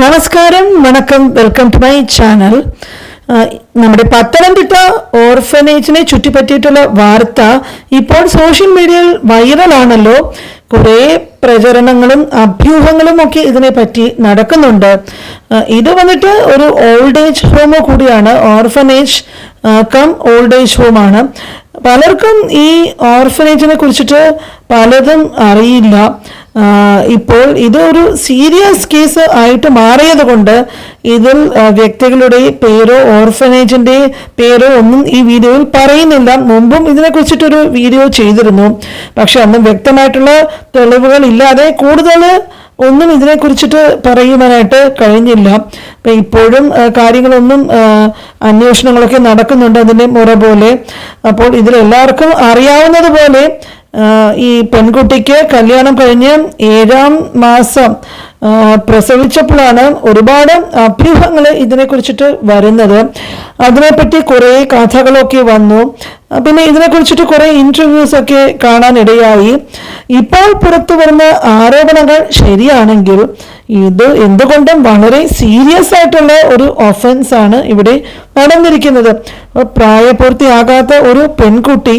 നമസ്കാരം വണക്കം welcome to my channel. നമ്മുടെ പത്തനംതിട്ട ഓർഫനേജിനെ ചുറ്റിപ്പറ്റിയിട്ടുള്ള വാർത്ത ഇപ്പോൾ സോഷ്യൽ മീഡിയയിൽ വൈറലാണല്ലോ. കുറേ പ്രചരണങ്ങളും അഭ്യൂഹങ്ങളും ഒക്കെ ഇതിനെപ്പറ്റി നടക്കുന്നുണ്ട്. ഇത് വന്നിട്ട് ഒരു ഓൾഡ് ഏജ് ഹോം കൂടിയാണ്. ഓർഫനേജ് കം ഓൾഡ് ഏജ് ഹോമാണ് പലർക്കും ഈ ഓർഫനേജിനെ കുറിച്ചിട്ട് പലതും അറിയില്ല. ഇപ്പോൾ ഇതൊരു സീരിയസ് കേസ് ആയിട്ട് മാറിയത് കൊണ്ട് ഇതിൽ വ്യക്തികളുടെ പേരോ ഓർഫനേജിന്റെ പേരോ ഒന്നും ഈ വീഡിയോയിൽ പറയുന്നില്ല. മുമ്പും ഇതിനെ കുറിച്ചിട്ടൊരു വീഡിയോ ചെയ്തിരുന്നു. പക്ഷെ അന്നും വ്യക്തമായിട്ടുള്ള തെളിവുകൾ ഇല്ലാതെ കൂടുതൽ ഒന്നും ഇതിനെ കുറിച്ചിട്ട് പറയുവാനായിട്ട് കഴിഞ്ഞില്ല. അപ്പൊ ഇപ്പോഴും കാര്യങ്ങളൊന്നും അന്വേഷണങ്ങളൊക്കെ നടക്കുന്നുണ്ട് അതിന്റെ മുറ പോലെ. അപ്പോൾ ഇതിലെല്ലാവർക്കും അറിയാവുന്നത് പോലെ ഈ പെൺകുട്ടിക്ക് കല്യാണം കഴിഞ്ഞ് ഏഴാം മാസം പ്രസവിച്ചപ്പോഴാണ് ഒരുപാട് അഭ്യൂഹങ്ങൾ ഇതിനെ കുറിച്ചിട്ട് വരുന്നത്. അതിനെപ്പറ്റി കുറേ കഥകളൊക്കെ വന്നു. പിന്നെ ഇതിനെ കുറിച്ചിട്ട് കുറേ ഇന്റർവ്യൂസ് ഒക്കെ കാണാനിടയായി. ഇപ്പോൾ പുറത്തു വരുന്ന ആരോപണങ്ങൾ ശരിയാണെങ്കിൽ ഇത് എന്തുകൊണ്ടും വളരെ സീരിയസ് ആയിട്ടുള്ള ഒരു ഒഫൻസ് ആണ് ഇവിടെ നടന്നിരിക്കുന്നത്. പ്രായപൂർത്തിയാകാത്ത ഒരു പെൺകുട്ടി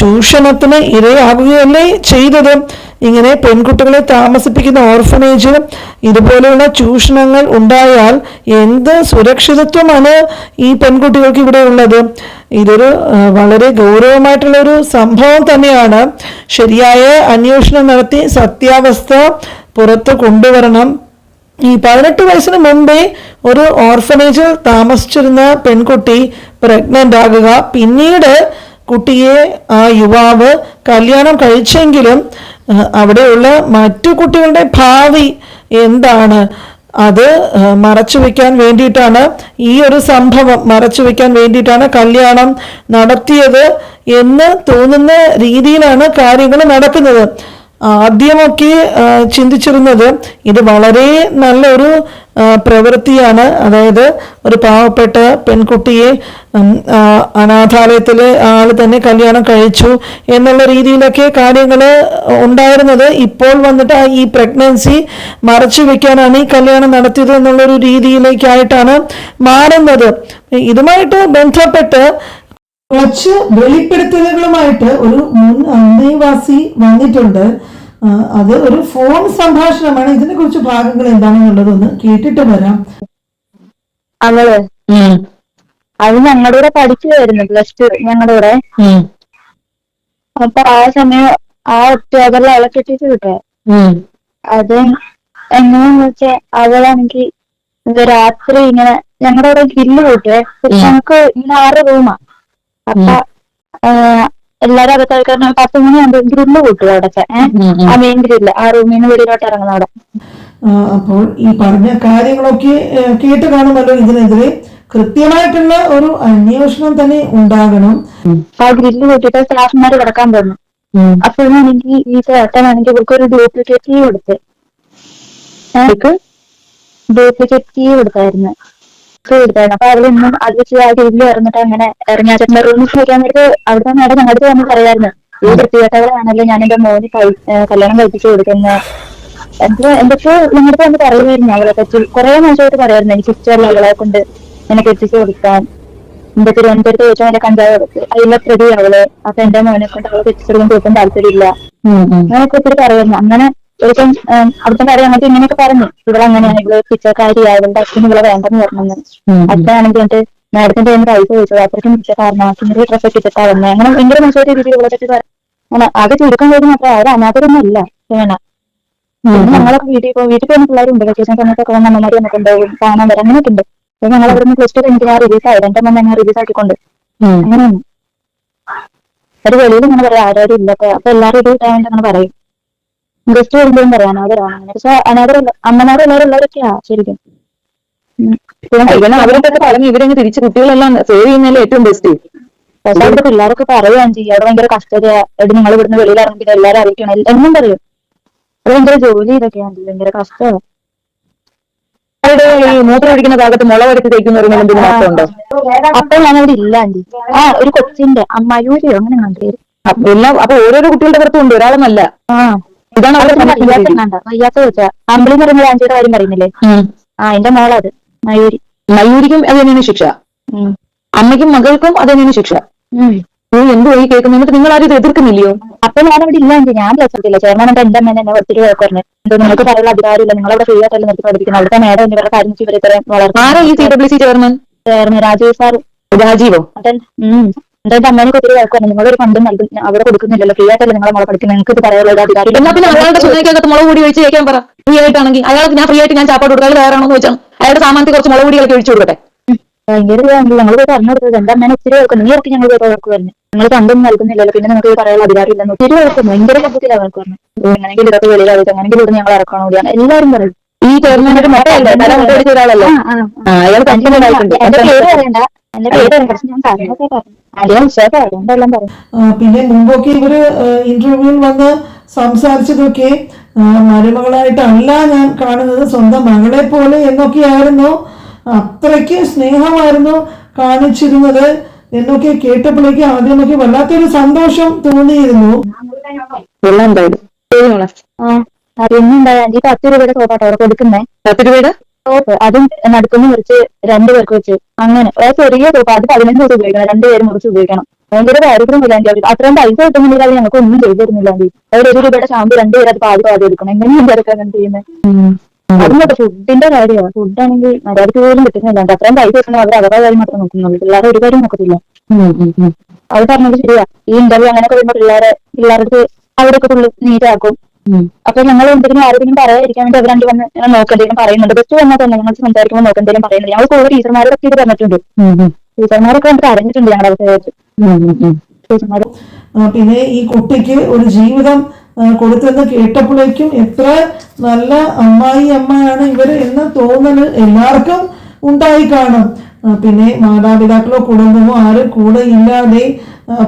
ചൂഷണത്തിന് ഇരയാകുകയല്ലേ ചെയ്തത്? ഇങ്ങനെ പെൺകുട്ടികളെ താമസിപ്പിക്കുന്ന ഓർഫനേജ് ഇതുപോലെയുള്ള ചൂഷണങ്ങൾ ഉണ്ടായാൽ എന്ത് സുരക്ഷിതത്വമാണ് ഈ പെൺകുട്ടികൾക്ക് ഇവിടെ ഉള്ളത്? ഇതൊരു വളരെ ഗൗരവമായിട്ടുള്ള ഒരു സംഭവം തന്നെയാണ്. ശരിയായ അന്വേഷണം നടത്തി സത്യാവസ്ഥ പുറത്ത് കൊണ്ടുവരണം. ഈ പതിനെട്ട് വയസ്സിന് മുമ്പേ ഒരു ഓർഫനേജിൽ താമസിച്ചിരുന്ന പെൺകുട്ടി പ്രഗ്നന്റ് ആകുക. പിന്നീട് കുട്ടിയെ ആ യുവാവ് കല്യാണം കഴിച്ചെങ്കിലും അവിടെയുള്ള മറ്റു കുട്ടികളുടെ ഭാവി എന്താണ്? അത് മറച്ചു വെക്കാൻ വേണ്ടിയിട്ടാണ് ഈ ഒരു സംഭവം. മറച്ചു വെക്കാൻ വേണ്ടിയിട്ടാണ് കല്യാണം നടത്തിയത് എന്ന് തോന്നുന്ന രീതിയിലാണ് കാര്യങ്ങൾ നടക്കുന്നത്. ആദ്യമൊക്കെ ചിന്തിച്ചിരുന്നത് ഇത് വളരെ നല്ലൊരു പ്രവൃത്തിയാണ്. അതായത് ഒരു പാവപ്പെട്ട പെൺകുട്ടിയെ അനാഥാലയത്തിലെ ആൾ തന്നെ കല്യാണം കഴിച്ചു എന്നുള്ള രീതിയിലൊക്കെ കാര്യങ്ങൾ ഉണ്ടായിരുന്നത് ഇപ്പോൾ വന്നിട്ട് ഈ പ്രഗ്നൻസി മറച്ചു വെക്കാനാണ് ഈ കല്യാണം നടത്തിയത് എന്നുള്ളൊരു രീതിയിലേക്കായിട്ടാണ് മാറുന്നത്. ഇതുമായിട്ട് ബന്ധപ്പെട്ട് കുറച്ച് വെളിപ്പെടുത്തലുകളുമായിട്ട് ഒരു മുൻ അന്തേവാസി വന്നിട്ടുണ്ട്. അത് ഒരു ഫോൺ സംഭാഷണമാണ്. ഇതിനെ കുറിച്ച് ഭാഗങ്ങൾ എന്താണെന്നുള്ളതൊന്ന് കേട്ടിട്ട് വരാം. അവൾ അത് ഞങ്ങളുടെ കൂടെ പഠിച്ചു വരുന്നു പ്ലസ് ടു ഞങ്ങളുടെ കൂടെ. അപ്പൊ ആ സമയം ആ ഒക്ടോബറിൽ അവളെ കെട്ടിച്ച് കിട്ടേ അത് എങ്ങനെയാന്ന് വെച്ചാ അവളാണെങ്കിൽ രാത്രി ഇങ്ങനെ ഞങ്ങളുടെ കൂടെ ഗ്രില്ല് കൂട്ടേ ഞങ്ങക്ക് ഇങ്ങനെ ആറ് റൂമാ. അപ്പൊ എല്ലാരും അകത്താൾക്കാരും പത്ത് മണിയാകുമ്പോ ഗ്രില്ല് കൂട്ടുക അവിടെ ആ മെയിൻ ഗ്രില്ല് ആ റൂമിൽ നിന്ന് വെളിയിലോട്ട് ഇറങ്ങുന്ന അവിടെ. അപ്പോൾ ഈ പറഞ്ഞ കാര്യങ്ങളൊക്കെ കേട്ട് കാണുമല്ലോ ഇതിനെതിരെ. കൃത്യമായിട്ടുള്ള ഒരു അന്വേഷണം തന്നെ ഉണ്ടാകണം. ആ ഗ്രില്ല് കൂട്ടിയിട്ട് സ്റ്റാഫ്മാര് കിടക്കാൻ പറഞ്ഞു അപ്പോഴാണെങ്കിൽ ഈ ചേട്ടനാണെങ്കിൽ ഇവർക്ക് ഒരു ഡ്യൂപ്ലിക്കേറ്റ് കീ കൊടുത്ത്. ഡ്യൂപ്ലിക്കേറ്റ് കീ കൊടുത്തായിരുന്നു. കൊടുത്തായിരുന്നു അപ്പൊ അവളൊന്നും അത് വെച്ച് ആ ടീമിൽ ഇറങ്ങിട്ട് അങ്ങനെ ഇറങ്ങി ആ ചേട്ടന്റെ റൂമിൽ ചോദിക്കാൻ നേരത്ത് അവിടുത്തെ നേരം ഞങ്ങളുടെ തന്നെ പറയായിരുന്നു. ഈ വൃത്തികെട്ടവളാണല്ലോ ഞാൻ എന്റെ മോന് കല്യാണം കഴിപ്പിച്ചു കൊടുക്കുന്ന. എന്ത് എന്തൊക്കെ ഞങ്ങളുടെ തന്നെ പറയുമായിരുന്നു അവളെ പറ്റി. കുറെ മോശമായിട്ട് പറയായിരുന്നു എനിക്ക് ഇഷ്ടമല്ല അവളെ കൊണ്ട് എനിക്ക് എത്തിച്ചു കൊടുക്കാൻ. എന്റെ തിരുവനന്തപുരത്ത് ചോദിച്ചാൽ എന്റെ കഞ്ചാവ് അതിലെ പ്രതി അവൾ. അപ്പൊ എന്റെ മോനെ കൊണ്ട് അവളെ എത്തിച്ചെടുക്കാൻ കൊടുക്കാൻ താല്പര്യമില്ല. അങ്ങനെയൊക്കെ ഒത്തിരി പറയുന്നു. അങ്ങനെ ഒരിക്കലും അവിടുത്തെ കാര്യം എന്നിട്ട് ഇങ്ങനെയൊക്കെ പറഞ്ഞു. ഇവിടെ ഇവൾ പിച്ചക്കാരിയാ ഇവളുടെ അച്ഛൻ ഇവിടെ വേണ്ടെന്ന് പറഞ്ഞു അച്ഛനാണെങ്കിൽ എന്നിട്ട് മാഡത്തിന്റെ കയ്യിൽ നിന്ന് പൈസ ചോദിച്ചു. അത്രയ്ക്കും പിച്ചക്കാരനാണ് ഡ്രസ്സ് ഒക്കെ ഇട്ടിട്ടാ വന്നത് അങ്ങനെ ഭയങ്കര മോശമായ രീതിയിൽ ഇവിടെ പറ്റി പറഞ്ഞു അത് ചുരുക്കം കഴിഞ്ഞ് മാത്രം അവരെ അനാഥരൊന്നും ഇല്ല. വേണം ഞങ്ങളൊക്കെ വീട്ടിൽ പോകും വീട്ടിൽ പോകുന്ന പിള്ളേരുണ്ട് വെക്കേഷൻ സമയത്തൊക്കെ വന്ന അമ്മമാര് വന്നിട്ടുണ്ടാവും കാണാൻ വരാം. അങ്ങനെയൊക്കെ ഉണ്ട്. അപ്പൊ ഞങ്ങൾ അവിടുന്ന് പ്ലസ് ടു കഴിഞ്ഞിട്ട് ഞാൻ റിലീസ് ആയത് എന്റെ അമ്മ ഞാൻ റിലീസ് ആക്കിക്കൊണ്ട്. അങ്ങനെയാണ്. ഒരു വെളിയിൽ ഇങ്ങനെ പറയാം ആരും ഇല്ലപ്പോ അപ്പൊ അപ്പൊ എല്ലാവരും ഇത് ടൈമിൽ അങ്ങനെ പറയും. ഗസ്റ്റ് വരുമ്പോഴും പറയാം അനാഥരാണ് പക്ഷെ അനാഥരല്ല അമ്മമാരും എല്ലാവരും ഉള്ളവരൊക്കെയാ ശരിക്കും അവരോടൊക്കെ പറഞ്ഞു അവരൊക്കെ പറഞ്ഞ് ഇവരങ്ങ് തിരിച്ച് കുട്ടികളെല്ലാം സേവ് ചെയ്യുന്നതിൽ ഏറ്റവും ബെസ്റ്റ് പക്ഷെ അവിടുത്തെ പിള്ളേരൊക്കെ പറയുകയും ചെയ്യും. അവിടെ ഭയങ്കര കഷ്ടതയാ. എടി നിങ്ങൾ ഇവിടുന്ന് വെളിയിൽ ഇറങ്ങിയിട്ട് എല്ലാരും അറിയിക്കണം. എന്നും പറയും. അത് ഭയങ്കര ജോലി ഇതൊക്കെയാണ് ഭയങ്കര കഷ്ടമാണ് ഈ മൂത്രം ഒഴിക്കുന്ന ഭാഗത്ത് മുളകെടുത്ത് തേക്കുന്നവരും എന്തെങ്കിലും മാറ്റമുണ്ടോ അപ്പൊ ഞാൻ അവിടെ ഇല്ല ആന്റി ആ ഒരു കൊച്ചിന്റെ അമ്മയൂരിയോ അങ്ങനെ എല്ലാം അപ്പൊ ഓരോരോ കുട്ടികളുടെ പുറത്തും ഉണ്ട്. ഒരാളെന്നല്ല ആ. ഇതാണ് വയ്യാത്ത ചോദിച്ചാ. അമ്പിളി എന്ന് പറയുമ്പോൾ ആന്റിയുടെ കാര്യം പറയുന്നില്ലേ. ആ എന്റെ മോളത് മയൂരി. മയൂരിക്കും അത് തന്നെയാണ് ശിക്ഷ. അമ്മയ്ക്കും മകൾക്കും അത് തന്നെയാണ് ശിക്ഷ. നീ എന്ത് വഴി കേൾക്കുന്നു? എന്നിട്ട് നിങ്ങൾ ആരും ഇത് എതിർക്കുന്നില്ലയോ? അപ്പൊ ഞാൻ അവിടെ ഇല്ല എങ്കിൽ ഞാൻ പ്ലസ് ചെയർമാൻ എന്റെ എന്റെ എന്നെ ഒത്തിരി പറഞ്ഞു എന്തോ നിങ്ങൾക്ക് പറയാനുള്ള അധികാരമില്ല. നിങ്ങൾ അവിടെ ഫ്രീ ആയിട്ടല്ലേ നിർത്തി പഠിക്കുന്നത് അവിടുത്തെ മേഡം എന്നിവരുടെ കാര്യം ഇവരെ ഇത്രയും ആരാ ഈ C W C chairman? Chairman Rajeev sir രാജീവോ? എന്റെ അമ്മേനൊക്കെ ഒത്തിരി വഴക്കുണ്ട് നിങ്ങളൊരു ഫണ്ടും നൽകും അവിടെ കൊടുക്കുന്നില്ലല്ലോ. ഫ്രീ ആയിട്ടല്ലേ നിങ്ങളെ മോളെ പഠിക്കുന്നത് നിങ്ങൾക്ക് ഇത് പറയാനുള്ള അധികാരം എന്നാ പിന്നെ അയാളുടെ ചുമതലക്കകത്ത് മുളക് കൂടി ഒഴിച്ച് കഴിക്കാൻ പറ. ഫ്രീ ആയിട്ടാണെങ്കിൽ അയാൾക്ക് ഞാൻ ഫ്രീ ആയിട്ട് ഞാൻ ചാപ്പാട് കൊടുക്കാൻ വേറാണെന്ന് വെച്ചാൽ അയാളുടെ സാമാനത്തിൽ കുറച്ച് മുളക് കൂടികളൊക്കെ ഒഴിച്ചു കൊടുക്കട്ടെ. ഭയങ്കര ഞങ്ങൾ പോയി പറഞ്ഞു കൊടുത്തത് എന്റെ അമ്മേനെ ഒത്തിരി വഴക്കുന്നു നീ ഇറക്കി ഞങ്ങൾ വഴക്ക് പറഞ്ഞു. നിങ്ങൾ കണ്ടൊന്നും നൽകുന്നില്ലല്ലോ. പിന്നെ നിങ്ങൾക്ക് ഇത് പറയാനുള്ള അധികാരം ഇല്ലെന്ന് ഒത്തിരി വഴക്കുന്നു ഭയങ്കര കമ്പത്തിലാണ് വഴക്ക് പറഞ്ഞു. എങ്ങനെയെങ്കിലും ഇതൊക്കെ വെളിയിൽ അങ്ങനെയെങ്കിലും ഇവിടെ ഞങ്ങൾ ഇറക്കണോ കൂടിയാണ് എല്ലാവരും പറയും. ഈ തല മുട്ട ഒരാളല്ലേ? ആ, അയാൾ കണ്ടിട്ടുണ്ടായിട്ടുണ്ട് പിന്നെ മുമ്പൊക്കെ ഇവർ ഇന്റർവ്യൂവിൽ വന്ന് സംസാരിച്ചതൊക്കെ മരുമകളായിട്ടല്ല ഞാൻ കാണുന്നത്. സ്വന്തം മകളെ പോലെ എന്നൊക്കെയായിരുന്നു. അത്രയ്ക്ക് സ്നേഹമായിരുന്നു കാണിച്ചിരുന്നത് എന്നൊക്കെ കേട്ടപ്പോഴേക്ക് ആദ്യമൊക്കെ വല്ലാത്തൊരു സന്തോഷം തോന്നിയിരുന്നു. പിന്നെന്താ ഈ പത്ത് രൂപയുടെ സോപ്പാട്ടോ അവിടെ കൊടുക്കുന്നേ. പത്ത് രൂപയുടെ? സോപ്പ് അതും നടുക്കുന്ന മുറിച്ച് രണ്ടു പേർക്ക് വെച്ച്. അങ്ങനെ. ഒരു ചെറിയ സോപ്പ് അത് പതിനഞ്ച് ദിവസം ഉപയോഗിക്കണം. രണ്ടുപേരും മുറിച്ച് ഉപയോഗിക്കണം. ഭയങ്കര ദാരിദ്ര്യം ഇല്ലാണ്ട് അവർ അത്രയും പൈസ കിട്ടുന്നില്ല അത് ഞങ്ങൾക്ക് ഒന്നും ചെയ്തു തരുന്നില്ല ആന്റി. അവർ ഒരു രൂപയുടെ ഷാമ്പു രണ്ടുപേരും അത് പാതി പാതി എടുക്കണം. എങ്ങനെയാണ് അതൊക്കെ അങ്ങനെ ചെയ്യുന്നത് അതുകൊണ്ട് ഫുഡിന്റെ കാര്യമാണ്. ഫുഡാണെങ്കിൽ മര്യാദയ്ക്ക് പോലും കിട്ടുന്നില്ല അത്രയും പൈസ കിട്ടണം അവർ അവരുടെ കാര്യം മാത്രം നോക്കുന്നുള്ളൂ. പിള്ളേരെ ഒരു കാര്യം നോക്കത്തില്ല. അവർ പറഞ്ഞത് ശരിയാ. ഈ ഇന്റർവ്യൂ അങ്ങനെ വരുമ്പോൾ പിള്ളേരെ പിള്ളേർക്ക് അവരൊക്കെ ഫുള്ള് നീറ്റാക്കും അപ്പൊ ഞങ്ങൾ എന്തെങ്കിലും ആരെങ്കിലും പറയാതിരിക്കാൻ വേണ്ടി അവർ രണ്ട് വന്ന് ഞങ്ങൾ നോക്ക് എന്തെങ്കിലും പറയുന്നുണ്ട്. ബസ് വന്നാൽ തന്നെ ഞങ്ങൾ സംസാരിക്കുമ്പോൾ നോക്ക് എന്തെങ്കിലും പറയുന്നുണ്ട്. ഞങ്ങൾ കൂടുതൽ ടീച്ചർമാരൊക്കെ ഇത് പറഞ്ഞിട്ടുണ്ട്. ടീച്ചർമാരൊക്കെ വന്നിട്ട് അറിഞ്ഞിട്ടുണ്ട് ഞങ്ങളുടെ അവസ്ഥ ടീച്ചർമാർ പിന്നെ ഈ കുട്ടിക്ക് ഒരു ജീവിതം കൊടുത്തെന്ന് കേട്ടപ്പോഴേക്കും എത്ര നല്ല അമ്മായി അമ്മയാണ് ഇവർ എന്ന് തോന്നൽ എല്ലാവർക്കും ഉണ്ടായി കാണും. പിന്നെ മാതാപിതാക്കളോ കുടുംബമോ ആര് കൂടെ ഇല്ലാതെ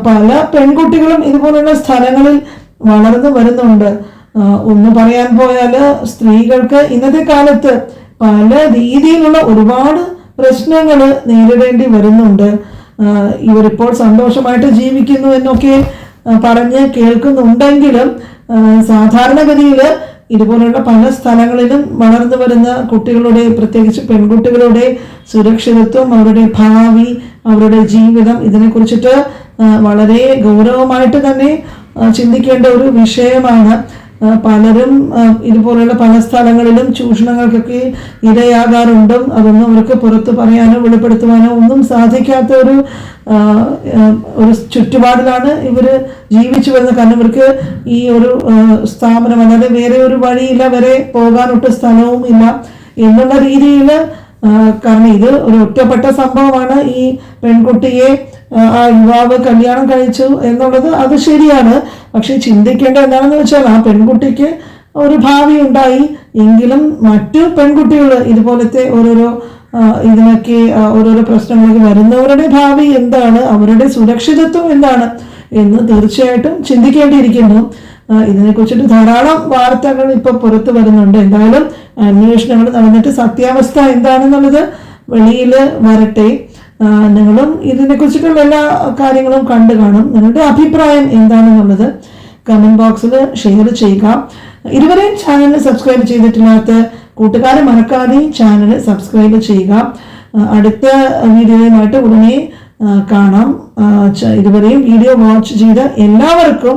പല പെൺകുട്ടികളും ഇതുപോലുള്ള സ്ഥലങ്ങളിൽ വളർന്നു വരുന്നുണ്ട്. ഒന്ന് പറയാൻ പോയാൽ സ്ത്രീകൾക്ക് ഇന്നത്തെ കാലത്ത് പല രീതിയിലുള്ള ഒരുപാട് പ്രശ്നങ്ങൾ നേരിടേണ്ടി വരുന്നുണ്ട്. ഇവരിപ്പോൾ സന്തോഷമായിട്ട് ജീവിക്കുന്നു എന്നൊക്കെ പറഞ്ഞ് കേൾക്കുന്നുണ്ടെങ്കിലും സാധാരണഗതിയിൽ ഇതുപോലുള്ള പല സ്ഥലങ്ങളിലും വളർന്നു വരുന്ന കുട്ടികളുടെ പ്രത്യേകിച്ച് പെൺകുട്ടികളുടെ സുരക്ഷിതത്വം അവരുടെ ഭാവി അവരുടെ ജീവിതം ഇതിനെക്കുറിച്ചിട്ട് വളരെ ഗൗരവമായിട്ട് തന്നെ ചിന്തിക്കേണ്ട ഒരു വിഷയമാണ്. പലരും ഇതുപോലുള്ള പല സ്ഥലങ്ങളിലും ചൂഷണങ്ങൾക്കൊക്കെ ഇരയാകാറുണ്ടും അതൊന്നും അവർക്ക് പുറത്തു പറയാനോ വെളിപ്പെടുത്തുവാനോ ഒന്നും സാധിക്കാത്ത ഒരു ഒരു ചുറ്റുപാടിലാണ് ഇവർ ജീവിച്ചു വരുന്നത്. കാരണം ഇവർക്ക് ഈ ഒരു സ്ഥാപനം അല്ലാതെ വേറെ ഒരു വഴിയില്ല വരെ പോകാനൊട്ട് സ്ഥലവും ഇല്ല എന്നുള്ള രീതിയിൽ കാരണം ഇത് ഒരു ഒറ്റപ്പെട്ട സംഭവമാണ്. ഈ പെൺകുട്ടിയെ ആ, യുവാവ് കല്യാണം കഴിച്ചു എന്നുള്ളത് അത് ശരിയാണ്. പക്ഷെ ചിന്തിക്കേണ്ട എന്താണെന്ന് വെച്ചാൽ ആ പെൺകുട്ടിക്ക് ഒരു ഭാവി ഉണ്ടായി. എങ്കിലും മറ്റു പെൺകുട്ടികൾ ഇതുപോലത്തെ ഓരോരോ ഇതിനൊക്കെ ഓരോരോ പ്രശ്നങ്ങളൊക്കെ വരുന്നവരുടെ ഭാവി എന്താണ്? അവരുടെ സുരക്ഷിതത്വം എന്താണ്? എന്ന് തീർച്ചയായിട്ടും ചിന്തിക്കേണ്ടിയിരിക്കുന്നു. ഇതിനെക്കുറിച്ചിട്ട് ധാരാളം വാർത്തകൾ ഇപ്പൊ പുറത്തു വരുന്നുണ്ട്. എന്തായാലും അന്വേഷണങ്ങൾ നടന്നിട്ട് സത്യാവസ്ഥ എന്താണെന്നുള്ളത് വെളിയിൽ വരട്ടെ. നിങ്ങളും ഇതിനെക്കുറിച്ചിട്ടുള്ള എല്ലാ കാര്യങ്ങളും കണ്ടു കാണും. നിങ്ങളുടെ അഭിപ്രായം എന്താണെന്നുള്ളത് കമന്റ് ബോക്സിൽ ഷെയർ ചെയ്യുക. ഇരുവരെയും ചാനൽ സബ്സ്ക്രൈബ് ചെയ്തിട്ടില്ലാത്ത കൂട്ടുകാരെ മറക്കാതെ ചാനൽ സബ്സ്ക്രൈബ് ചെയ്യുക. അടുത്ത വീഡിയോയുമായിട്ട് ഉടനെ കാണാം. ഇതുവരെയും വീഡിയോ വാച്ച് ചെയ്ത എല്ലാവർക്കും